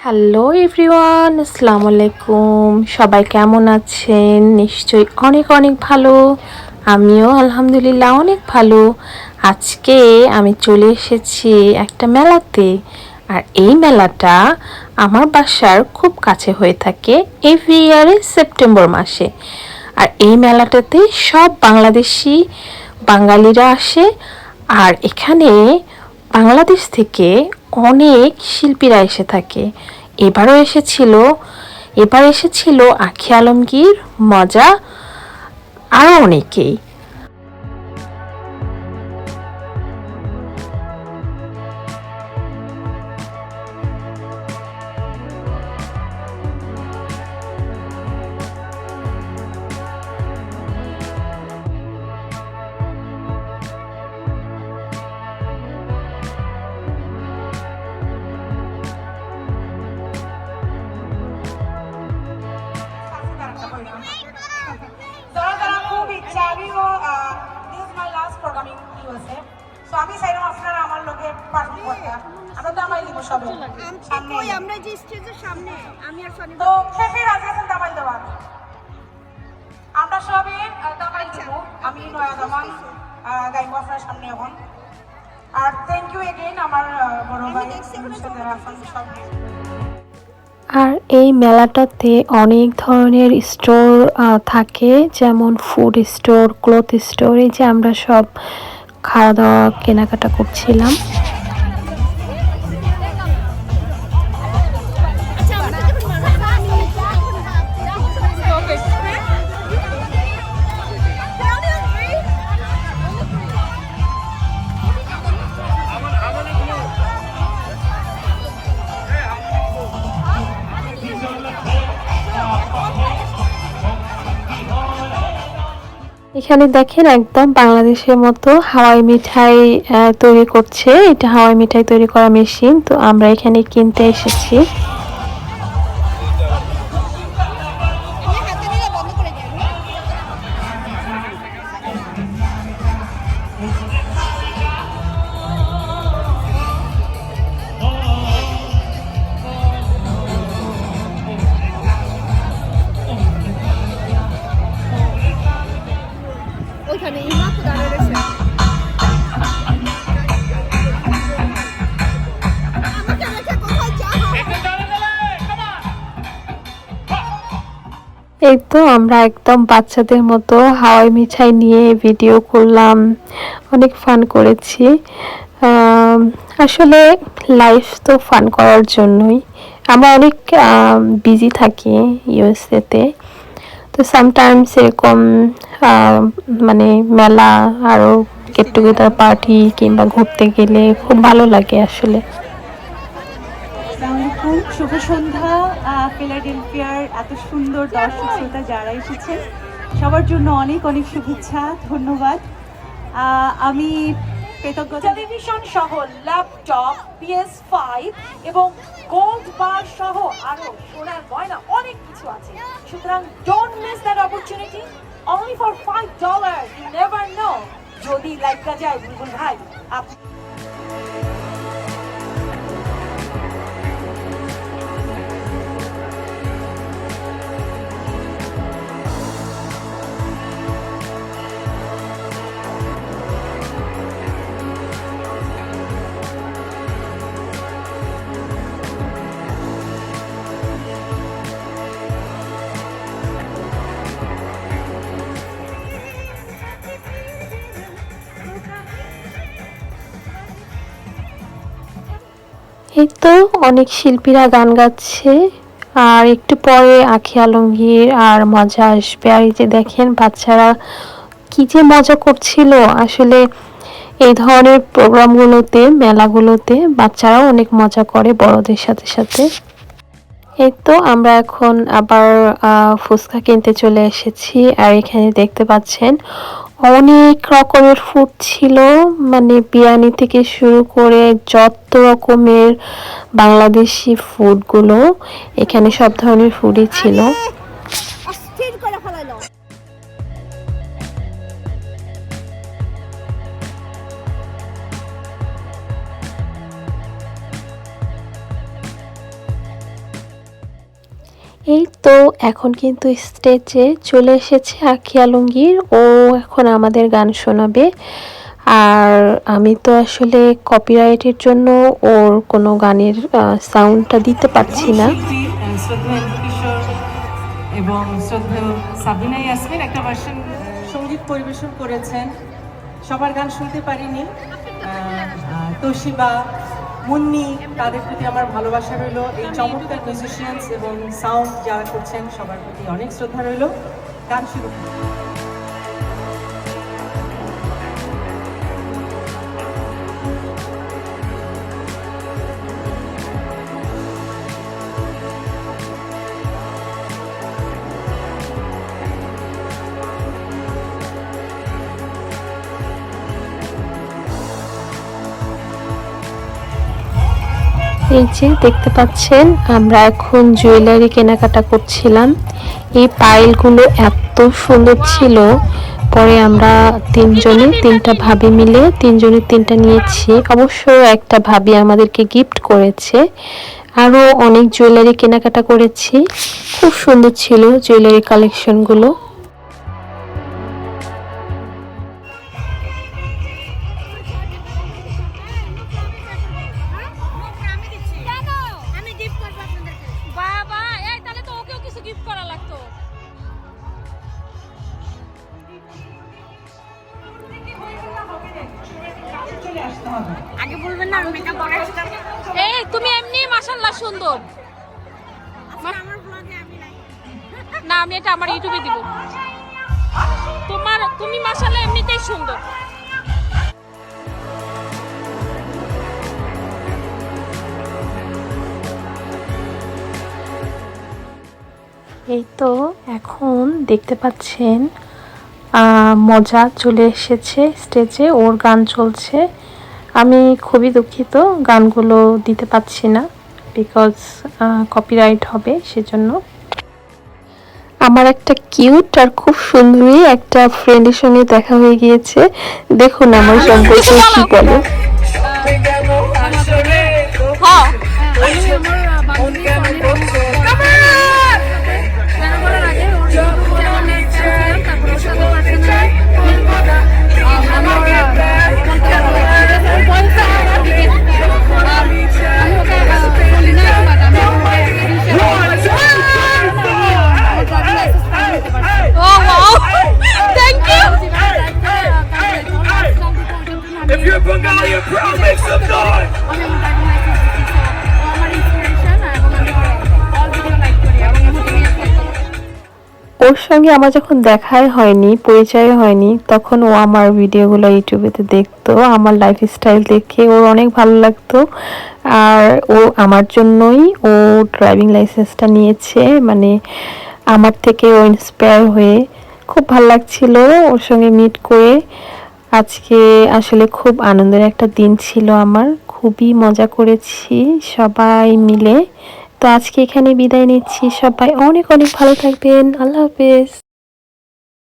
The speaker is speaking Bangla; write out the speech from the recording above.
হ্যালো এভরিওয়ান আসসালামু আলাইকুম সবাই কেমন আছেন? নিশ্চয়ই অনেক অনেক ভালো। আমিও আলহামদুলিল্লাহ অনেক ভালো। আজকে আমি চলে এসেছি একটা মেলাতে। আর এই মেলাটা আমার বাসার খুব কাছে হয়ে থাকে এভরি ইয়ারে সেপ্টেম্বর মাসে। আর এই মেলাটাতে সব বাংলাদেশি বাঙালিরা আসে। আর এখানে বাংলাদেশ থেকে অনেক শিল্পীরা এসে থাকে। এবারও এসেছিল, এবার এসেছিল আখি আলমগীর, মজা আরও অনেকেই। আর আর এই মেলাটাতে অনেক ধরনের স্টোর থাকে, যেমন ফুড স্টোর ক্লথ স্টোর এই যে আমরা সব খাওয়া দাওয়া কেনাকাটা করছিলাম। এখানে দেখেন একদম বাংলাদেশের মতো হাওয়াই মিঠাই তৈরি করছে। এটা হাওয়াই মিঠাই তৈরি করা মেশিন। তো আমরা এখানে কিনতে এসেছি। এই তো আমরা একদম বাচ্চাদের মতো হাওয়াই মিঠাই নিয়ে ভিডিও করলাম। অনেক ফান করেছি। আসলে লাইফ তো ফান করার জন্যই। আমরা অনেক বিজি থাকি ইউএসএতে তো। সামটাইমস এরকম মানে মেলা আরও গেট টুগেদার পার্টি কিংবা ঘুরতে গেলে খুব ভালো লাগে আসলে। আসসালামাইকুম শুভ সন্ধ্যা ফিলাডেলফিয়ার এত সুন্দর দর্শক শ্রোতা যারা এসেছেন সবার জন্য অনেক অনেক শুভেচ্ছা, ধন্যবাদ। আমি টেলিভিশন সহ, ল্যাপটপ পিএস ফাইভ এবং গোল্ড বার সহ আরও সোনার গয়না অনেক কিছু আছে। সুতরাং don't miss that opportunity only for five dollar you never know যদি লাইকা যায় বুলবুল ভাই, আপনি এই তো অনেক শিল্পীরা গান গাচ্ছে। আর একটু পরে আখি আলমগীর আর মজা আসবে। আর এই যে দেখেন বাচ্চারা কি যে মজা করছিল। আসলে এই ধরনের প্রোগ্রামগুলোতে, মেলাগুলোতে বাচ্চারাও অনেক মজা করে বড়দের সাথে সাথে। এই তো আমরা এখন আবার ফুচকা কিনতে চলে এসেছি। আর এখানে দেখতে পাচ্ছেন অনেক রকমের ফুড ছিল মানে বিরিয়ানি থেকে শুরু করে যত রকমের বাংলাদেশি ফুডগুলো এখানে সব ধরনের ফুডই ছিল। এই তো এখন কিন্তু স্টেজে চলে এসেছে আখি আলমগীর। ও এখন আমাদের গান শোনাবে। আর আমি তো আসলে কপিরাইটের জন্য ওর কোনো গানের সাউন্ডটা দিতে পারছি না। এবং সাবিনা ইয়াসমিন একটা ভার্সন সংগীত পরিবেশন করেছেন। সবার গান শুনতে পারিনি। তোশিবা মুন্নি, তাদের প্রতি আমার ভালোবাসা রইল। এই চমৎকার মিউজিশিয়ানস এবং সাউন্ড যারা করছেন, সবার প্রতি অনেক শ্রদ্ধা রইল। গান শুরু এই যে দেখতে পাচ্ছেন, আমরা এখন জুয়েলারি কেনাকাটা করছিলাম। এই পাইলগুলো এত সুন্দর ছিল। পরে আমরা তিনজনে, তিনটা ভাবি মিলে, তিনজনে তিনটা নিয়েছি। অবশ্য একটা ভাবি আমাদেরকে গিফট করেছে। আরও অনেক জুয়েলারি কেনাকাটা করেছি। খুব সুন্দর ছিল জুয়েলারি কালেকশনগুলো আগে বলবেন না মেকআপ এই তুমি এমনি মাশাল্লাহ সুন্দর। আমার ব্লগে আমি না আমি এটা আমার ইউটিউবে দিব। তোমার তুমি মাশাল্লাহ এমনিতেই সুন্দর। এই তো এখন দেখতে পাচ্ছেন আহ, মজা চলে এসেছে স্টেজে ওর গান চলছে। আমি খুবই দুঃখিত গানগুলো দিতে পারছি না বিকজ কপিরাইট হবে সেজন্য। আমার একটা কিউট আর খুব সুন্দরী একটা ফ্রেন্ডের সঙ্গে দেখা হয়ে গিয়েছে। দেখুন আমার সম্পর্কে কি বলে ওর সঙ্গে আমার যখন দেখাই হয়নি, পরিচয় হয়নি, তখন ও আমার ভিডিওগুলো ইউটিউবেতে দেখতো, আমার লাইফ স্টাইল দেখে ওর অনেক ভালো লাগতো। আর ও আমার জন্যই ও ড্রাইভিং লাইসেন্সটা নিয়েছে মানে আমার থেকে ও ইন্সপায়ার হয়ে খুব ভালো লাগছিল ওর সঙ্গে মিট করে। আজকে আসলে খুব আনন্দের একটা দিন ছিল আমার, খুবই মজা করেছি সবাই মিলে। তো আজকে এখানে বিদায় নিচ্ছি। সবাই অনেক অনেক ভালো থাকবেন। আল্লাহ হাফেজ।